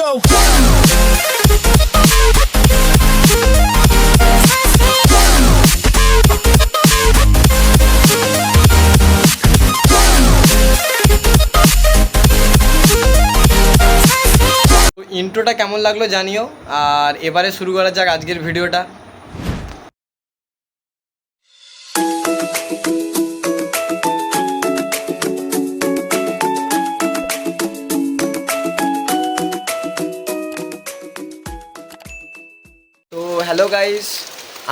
তো ইন্ট্রোটা কেমন লাগল জানিও আর এবারে শুরু করা যাক আজকের ভিডিওটা। হ্যালো গাইস,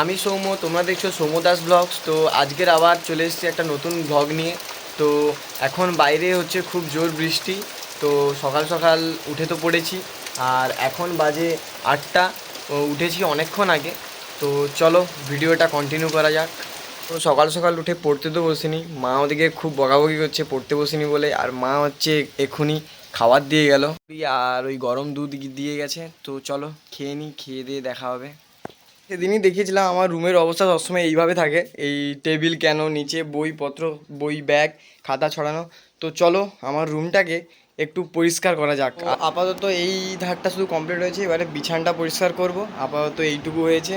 আমি সৌম্য, তোমরা দেখছ সৌম্য দাস ব্লগস। তো আজকের আবার চলে এসেছি একটা নতুন ব্লগ নিয়ে। তো এখন বাইরে হচ্ছে খুব জোর বৃষ্টি, তো সকাল সকাল উঠে তো পড়েছি। আর এখন বাজে আটটা উঠেছি অনেকক্ষণ আগে। তো চলো ভিডিওটা কন্টিনিউ করা যাক। তো সকাল সকাল উঠে পড়তে তো বসিনি, মা ওদিকে খুব বকাবকি করছে, পড়তে বসিনি বলে। আর মা হচ্ছে এক্ষুনি খাবার দিয়ে গেল। আর ওই গরম দুধ দিয়ে গেছে, তো চলো খেয়ে নিই খেয়ে দিয়ে দেখা হবে। সেদিনই দেখিয়েছিলাম আমার রুমের অবস্থা সবসময় এইভাবে থাকে। এই টেবিল কেন নিচে বইপত্র বই ব্যাগ খাতা ছড়ানো। তো চলো আমার রুমটাকে একটু পরিষ্কার করা যাক। আপাতত এই ধারটা শুধু কমপ্লিট হয়েছে এবারে বিছানটা পরিষ্কার করব। আপাতত এইটুকু হয়েছে।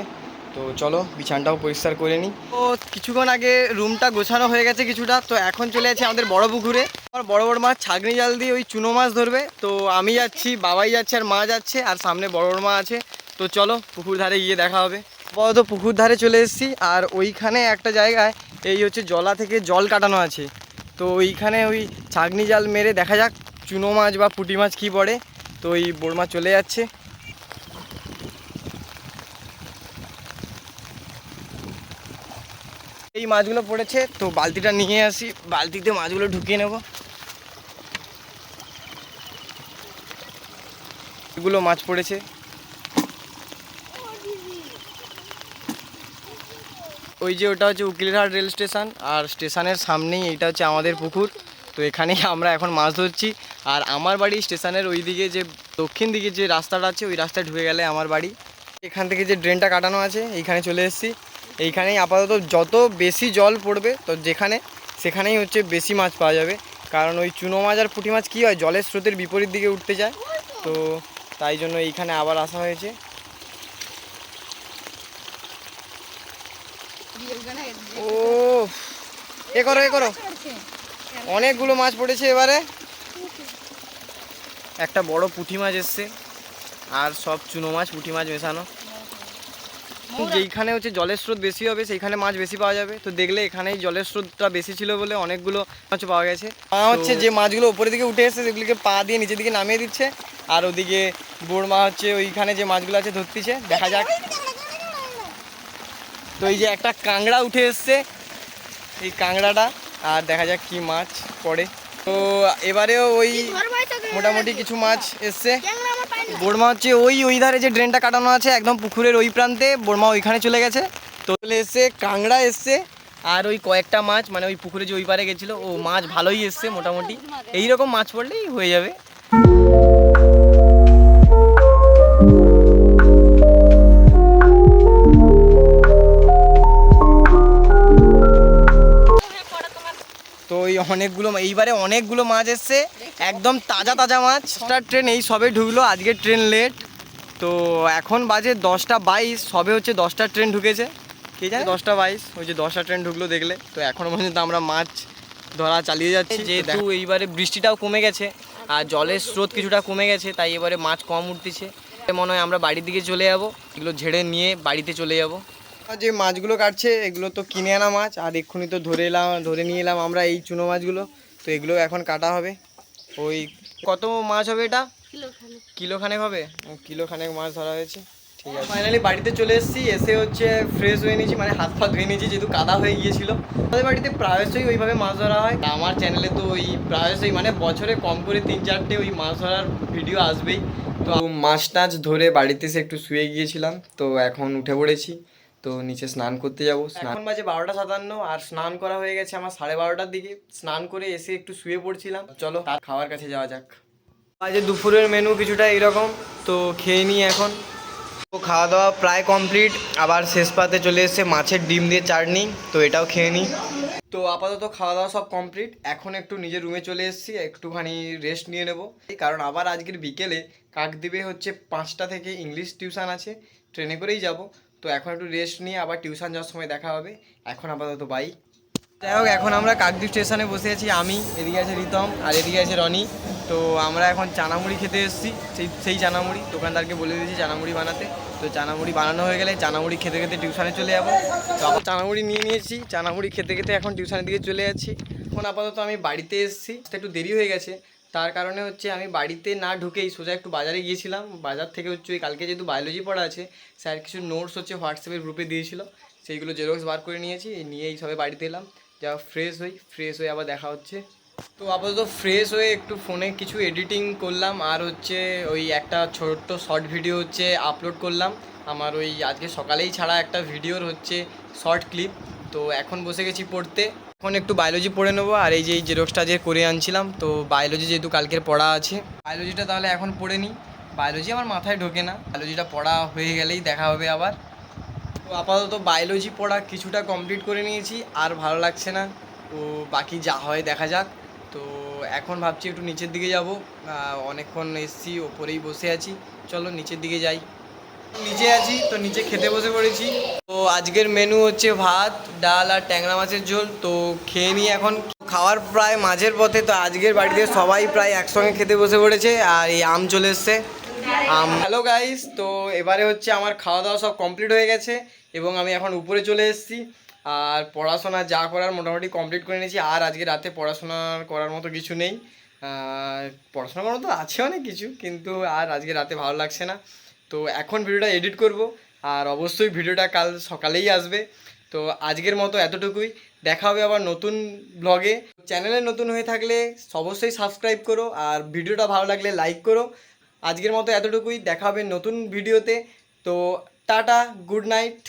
তো চলো বিছানটাও পরিষ্কার করে নিই। তো কিছুক্ষণ আগে রুমটা গোছানো হয়ে গেছে কিছুটা। তো এখন চলে যাচ্ছে আমাদের বড় পুকুরে। আমার বড় বড় মাছ ছাগনি জাল দিয়ে ওই চুনো মাছ ধরবে। তো আমি যাচ্ছি বাবাই যাচ্ছে আর মা যাচ্ছে আর সামনে বড় বড় মা আছে। তো চলো পুকুর ধারে গিয়ে দেখা হবে। আপাতত পুকুর ধারে চলে এসেছি আর ওইখানে একটা জায়গায় এই হচ্ছে জলা থেকে জল কাটানো আছে। তো ওইখানে ওই ছাগনি জাল মেরে দেখা যাক চুনো মাছ বা পুঁটি মাছ কী পড়ে। তো ওই বোড় মাছ চলে যাচ্ছে। এই মাছগুলো পড়েছে, তো বালতিটা নিয়ে আসি। বালতিতে মাছগুলো ঢুকিয়ে নেব। এগুলো মাছ পড়েছে। ওই যে ওটা হচ্ছে উকিলহাট রেল স্টেশন, আর স্টেশনের সামনেই এটা হচ্ছে আমাদের পুকুর। তো এখানেই আমরা এখন মাছ ধরছি। আর আমার বাড়ি স্টেশনের ওই দিকে যে দক্ষিণ দিকে যে রাস্তাটা আছে, ওই রাস্তায় ঢুকে গেলে আমার বাড়ি। এখান থেকে যে ড্রেনটা কাটানো আছে, এইখানে চলে এসেছি। এইখানেই আপাতত যত বেশি জল পড়বে, তো যেখানে, সেখানেই হচ্ছে বেশি মাছ পাওয়া যাবে। কারণ ওই চুনো মাছ আর পুঁটি মাছ কী হয়, জলের স্রোতের বিপরীত দিকে উঠতে যায় তো তাই জন্য এইখানে আবার আসা হয়েছে ও এ করো এ করো। অনেকগুলো মাছ পড়েছে এবারে। একটা বড় পুঁটি মাছ এসছে আর সব চুনো মাছ পুঁটি মাছ মেশানো। যেইখানে হচ্ছে জলের স্রোত বেশি হবে সেইখানে মাছ বেশি পাওয়া যাবে। তো দেখলে এখানেই জলের স্রোতটা বেশি ছিল বলে অনেকগুলো মাছ পাওয়া গেছে। মা হচ্ছে যে মাছগুলো উপরের দিকে উঠে এসছে সেগুলিকে পা দিয়ে নিচের দিকে নামিয়ে দিচ্ছে। আর ওদিকে বোড় মা হচ্ছে ওইখানে যে মাছগুলো আছে ধরতেছে দেখা যাক। তো এই যে একটা কাংড়া উঠে এসছে এই কাংড়াটা আর দেখা যাক কি মাছ পড়ে। তো এবারেও ওই মোটামুটি কিছু মাছ এসছে। বোরমা হচ্ছে ওই ওই ধারে যে ড্রেনটা কাটানো আছে একদম পুকুরের ওই প্রান্তে বোরমা ওইখানে চলে গেছে। তো চলে এসছে কাংড়া এসছে আর ওই কয়েকটা মাছ মানে ওই পুকুরে যে ওই পারে গেছিল ও মাছ ভালোই এসছে মোটামুটি। এই রকম মাছ পড়লেই হয়ে যাবে। অনেকগুলো এইবারে অনেকগুলো মাছ এসছে। একদম তাজা তাজা মাছ। স্টার ট্রেন এই সবে ঢুকলো আজকে ট্রেন লেট তো এখন বাজে দশটা বাইশ সবে হচ্ছে দশটা ট্রেন ঢুকেছে। কে জানে? দশটা বাইশ ওই যে দশটা ট্রেন ঢুকলো দেখলে। তো এখনও পর্যন্ত আমরা মাছ ধরা চালিয়ে যাচ্ছি। যে যেহেতু এইবারে বৃষ্টিটাও কমে গেছে আর জলের স্রোত কিছুটা কমে গেছে তাই এবারে মাছ কম উঠতেছে। মনে হয় আমরা বাড়ির দিকে চলে যাব এগুলো ঝেড়ে নিয়ে বাড়িতে চলে যাব। যে মাছগুলো কাটছে এগুলো তো কিনে আনা মাছ আর এক্ষুনি তো ধরে এলাম ধরে নিয়ে এলাম আমরা এই চুনো মাছগুলো। তো এগুলো এখন কাটা হবে। ওই কত মাছ হবে এটা? কিলো খানেক। হবে? ও, কিলো খানেক মাছ ধরা হয়েছে। ঠিক আছে। ফাইনালি বাড়িতে চলে এসেছি এসে হচ্ছে ফ্রেশ হয়ে নিয়েছি মানে হাত পা ধুয়ে নিয়েছি যেহেতু কাদা হয়ে গিয়েছিল। আমাদের বাড়িতে প্রায়শই ওইভাবে মাছ ধরা হয়। আমার চ্যানেলে তো ওই প্রায়শই মানে বছরে কম করে তিন চারটে ওই মাছ ধরার ভিডিও আসবেই। তো মাছ টাছ ধরে বাড়িতে এসে একটু শুয়ে গিয়েছিলাম তো এখন উঠে পড়েছি। তো নিচে স্নান করতে যাব এখন বাজে বারোটা সাতান্ন আর স্নান করা হয়ে গেছে আমার সাড়ে বারোটার দিকে। স্নান করে এসে একটু শুয়ে পড়ছিলাম। চলো, তার খাওয়ার কাছে যাওয়া যাক। আজ দুপুরের মেনু কিছুটা এরকম তো খেয়ে নিই এখন। তো খাওয়া দাওয়া প্রায় কমপ্লিট আবার শেষ পাতে চলে এসেছে মাছের ডিম দিয়ে চাটনি, তো এটাও খেয়ে নিই। তো আপাতত খাওয়া দাওয়া সব কমপ্লিট এখন একটু নিজের রুমে চলে এসেছি, একটুখানি রেস্ট নিয়ে নেব। কারণ আবার আজকের বিকেলে কাকদ্বীপে হচ্ছে পাঁচটা থেকে ইংলিশ টিউশন আছে ট্রেনে করেই যাব। তো এখন একটু রেস্ট নিয়ে আবার টিউশন যাওয়ার সময় দেখা হবে। এখন আপাতত বাই যাই হোক, এখন আমরা কাকদ্বীপ স্টেশনে বসে আছি। আমি, এদিকে আছে রিতম আর এদিকে আছে রনি। তো আমরা এখন চানামুড়ি খেতে এসেছি। সেই সেই চানামুড়ি। দোকানদারকে বলে দিয়েছি চানামুড়ি বানাতে। তো চানামুড়ি বানানো হয়ে গেলে চানামুড়ি খেতে খেতে টিউশনে চলে যাব। তো আবার চানামুড়ি নিয়ে নিয়েছি। চানামুড়ি খেতে খেতে এখন টিউশনের দিকে চলে যাচ্ছি। এখন আপাতত আমি বাড়িতে এসেছি। একটু দেরি হয়ে গেছে। তার কারণে হচ্ছে আমি বাড়িতে না ঢুকেই সোজা একটু বাজারে গিয়েছিলাম। বাজার থেকে হচ্ছে ওই কালকে যেহেতু বায়োলজি পড়া আছে, স্যার কিছু নোটস হচ্ছে হোয়াটসঅ্যাপের গ্রুপে দিয়েছিল। সেইগুলো জেরক্স বার করে নিয়েছি নিয়ে এই সবে বাড়িতে এলাম। যা ফ্রেশ হই ফ্রেশ হয়ে আবার দেখা হচ্ছে। তো আপাতত ফ্রেশ হয়ে একটু ফোনে কিছু এডিটিং করলাম, আর হচ্ছে ওই একটা ছোট্ট শর্ট ভিডিও হচ্ছে আপলোড করলাম। আমার ওই আজকে সকালেই ছাড়া একটা ভিডিওর হচ্ছে শর্ট ক্লিপ তো এখন বসে গেছি পড়তে। এখন একটু বায়োলজি পড়ে নেব, আর এই যে এই জেরক্সটা যে করে আনছিলাম, তো বায়োলজি যেহেতু কালকের পড়া আছে বায়োলজিটা তাহলে এখন পড়ে নিই। বায়োলজি আমার মাথায় ঢোকে না বায়োলজিটা পড়া হয়ে গেলেই দেখা হবে আবার। তো আপাতত বায়োলজি পড়া কিছুটা কমপ্লিট করে নিয়েছি, আর ভালো লাগছে না, তো বাকি যা হয় দেখা যাক। তো এখন ভাবছি একটু নিচের দিকে যাব অনেকক্ষণ এসছি, ওপরেই বসে আছি। চলো নিচের দিকে যাই। নিচে আছি, তো নিজে খেতে বসে পড়েছি। তো আজকের মেনু হচ্ছে ভাত, ডাল আর ট্যাংরা মাছের ঝোল। তো খেয়ে নিই এখন খাওয়ার প্রায় মাঝের পথে, তো আজকের বাড়িতে সবাই প্রায় একসঙ্গে খেতে বসে পড়েছে, আর এই আম চলে এসছে। আম হ্যালো গাইস তো এবারে হচ্ছে আমার খাওয়া দাওয়া সব কমপ্লিট হয়ে গেছে, এবং আমি এখন উপরে চলে এসেছি। আর পড়াশোনা যা করার মোটামুটি কমপ্লিট করে নিয়েছি, আর আজকে রাতে পড়াশোনা করার মতো কিছু নেই। পড়াশোনা করার মতো আছে অনেক কিছু, কিন্তু আর আজকে রাতে ভালো লাগছে না। তো এখন ভিডিওটা এডিট করব, আর অবশ্যই ভিডিওটা কাল সকালেই আসবে। তো আজকের মতো এতটুকুই, দেখা হবে আবার নতুন ব্লগে চ্যানেলে নতুন হয়ে থাকলে অবশ্যই সাবস্ক্রাইব করো, আর ভিডিওটা ভালো লাগলে লাইক করো। আজকের মতো এতটুকুই, দেখা হবে নতুন ভিডিওতে তো টাটা গুড নাইট